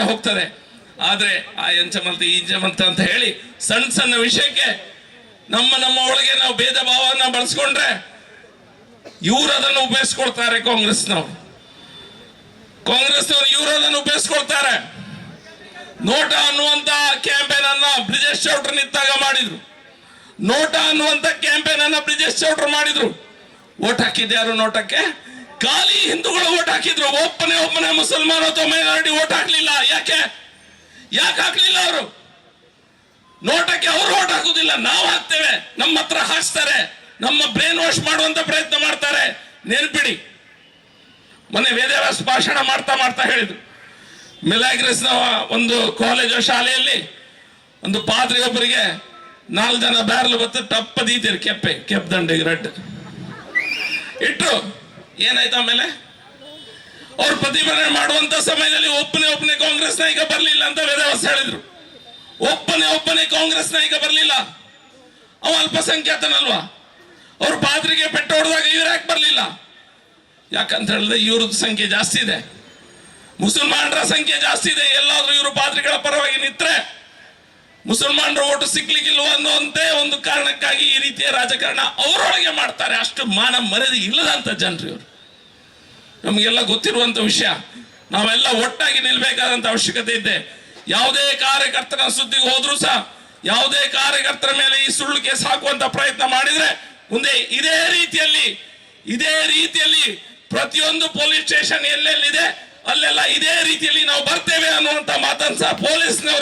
ಹೋಗ್ತದೆ ಆದ್ರೆ ಆ ಎಂಚಮಂತ ಈ ಎಂಚಮಂತ ಅಂತ ಹೇಳಿ ಸಣ್ಣ ಸಣ್ಣ ವಿಷಯಕ್ಕೆ ನಮ್ಮ ನಮ್ಮ ಒಳಗೆ ನಾವು ಭೇದ ಭಾವನ ಬಳಸ್ಕೊಂಡ್ರೆ ಇವ್ರು ಅದನ್ನು ಉಪಯೋಗಿಸ್ಕೊಳ್ತಾರೆ ಕಾಂಗ್ರೆಸ್ನವ್ರು. ಕಾಂಗ್ರೆಸ್ನವ್ರು ಇವರು ಅದನ್ನು ಉಪಯೋಗಿಸ್ಕೊಳ್ತಾರೆ. ನೋಟ ಅನ್ನುವಂತ ಕ್ಯಾಂಪೇನ್ ಅನ್ನ ಬ್ರಿಜೇಶ್ ಚೌಟ್ರ ನಿಂತಾಗ ಮಾಡಿದ್ರು. ನೋಟ ಅನ್ನುವಂತ ಕ್ಯಾಂಪೇನ್ ಅನ್ನ ಬ್ರಿಜೇಶ್ ಚೌಟ್ರ ಮಾಡಿದ್ರು. ಓಟ್ ಹಾಕಿದ್ಯಾರು ನೋಟಕ್ಕೆ? ಖಾಲಿ ಹಿಂದೂಗಳು ಓಟ್ ಹಾಕಿದ್ರು. ಒಬ್ಬನೇ ಒಬ್ಬನೇ ಮುಸಲ್ಮಾನ ಅಥವಾ ಮೈನಾರಿಟಿ ಓಟ್ ಹಾಕ್ಲಿಲ್ಲ. ಯಾಕೆ? ಯಾಕೆ ಹಾಕ್ಲಿಲ್ಲ ಅವರು? ನೋಟಕ್ಕೆ ಅವರು ಓಟ್ ಹಾಕುದಿಲ್ಲ ನಾವು ಹಾಕ್ತೇವೆ. ನಮ್ಮ ಹತ್ರ ಹಾಕ್ಸ್ತಾರೆ. ನಮ್ಮ ಬ್ರೈನ್ ವಾಶ್ ಮಾಡುವಂತ ಪ್ರಯತ್ನ ಮಾಡ್ತಾರೆ. ನೆನ್ಪಿಡಿ. ಮೊನ್ನೆ ವೇದವ್ಯಾಸ ಭಾಷಣ ಮಾಡ್ತಾ ಮಾಡ್ತಾ ಹೇಳಿದ್ರು. ಮಿಲಾಗ್ರೆಸ್ ಒಂದು ಕಾಲೇಜು ಶಾಲೆಯಲ್ಲಿ ಒಂದು ಪಾದ್ರಿ ಒಬ್ಬರಿಗೆ ನಾಲ್ಕು ಜನ ಬ್ಯಾರ್ಲು ಬತ್ತು ಟಪ್ಪ ದೀತಿರು ಕೆಪ್ಪೆ ಕೆಪ್ಪ ದಂಡೆಗೆ ರಡ್ ಇಟ್ರು. ಏನಾಯ್ತು ಆಮೇಲೆ? ಅವ್ರು ಪ್ರತಿಭಟನೆ ಮಾಡುವಂತ ಸಮಯದಲ್ಲಿ ಒಬ್ಬನೇ ಒಬ್ಬನೇ ಕಾಂಗ್ರೆಸ್ ನಾಯಕ ಬರಲಿಲ್ಲ ಅಂತ ವೇದವಾಸ ಹೇಳಿದ್ರು. ಒಬ್ಬನೇ ಒಬ್ಬನೇ ಕಾಂಗ್ರೆಸ್ ನಾಯಕ ಬರಲಿಲ್ಲ. ಅವ ಅಲ್ಪಸಂಖ್ಯಾತನಲ್ವಾ? ಅವ್ರ ಪಾತ್ರಿಗೆ ಪೆಟ್ಟು ಹೊಡೆದಾಗ ಇವ್ರು ಯಾಕೆ ಬರಲಿಲ್ಲ? ಯಾಕಂತ ಹೇಳಿದ್ರೆ ಇವ್ರದ್ದು ಸಂಖ್ಯೆ ಜಾಸ್ತಿ ಇದೆ. ಮುಸಲ್ಮಾನರ ಸಂಖ್ಯೆ ಜಾಸ್ತಿ ಇದೆ. ಎಲ್ಲಾದ್ರೂ ಇವರು ಪಾತ್ರಿಗಳ ಪರವಾಗಿ ನಿಂತ್ರೆ ಮುಸಲ್ಮಾನರ ಓಟು ಸಿಗ್ಲಿಕ್ಕಿಲ್ವ ಅನ್ನುವಂತೆ ಒಂದು ಕಾರಣಕ್ಕಾಗಿ ಈ ರೀತಿಯ ರಾಜಕಾರಣ ಅವರೊಳಗೆ ಮಾಡ್ತಾರೆ. ಅಷ್ಟು ಮಾನ ಮರ್ಯಾದೆ ಇಲ್ಲದಂತ ಜನರು ಇವರು. ನಮಗೆಲ್ಲ ಗೊತ್ತಿರುವಂತ ವಿಷಯ, ನಾವೆಲ್ಲ ಒಟ್ಟಾಗಿ ನಿಲ್ಬೇಕಾದಂತ ಅವಶ್ಯಕತೆ ಇದೆ. ಯಾವುದೇ ಕಾರ್ಯಕರ್ತನ ಸುದ್ದಿಗೆ ಹೋದ್ರೂ ಸಹ, ಯಾವುದೇ ಕಾರ್ಯಕರ್ತರ ಮೇಲೆ ಈ ಸುಳ್ಳು ಕೇಸ್ ಹಾಕುವಂತ ಪ್ರಯತ್ನ ಮಾಡಿದ್ರೆ ಮುಂದೆ ಇದೇ ರೀತಿಯಲ್ಲಿ ಇದೇ ರೀತಿಯಲ್ಲಿ ಪ್ರತಿಯೊಂದು ಪೊಲೀಸ್ ಸ್ಟೇಷನ್ ಎಲ್ಲೆಲ್ಲಿದೆ, ಅಲ್ಲೆಲ್ಲ ಇದೇ ರೀತಿಯಲ್ಲಿ ನಾವು ಬರ್ತೇವೆ ಅನ್ನುವಂತ ಮಾತನ್ನು ಸಹ ಪೊಲೀಸ್ನವರಿಗೆ ಹೇಳ್ತಾ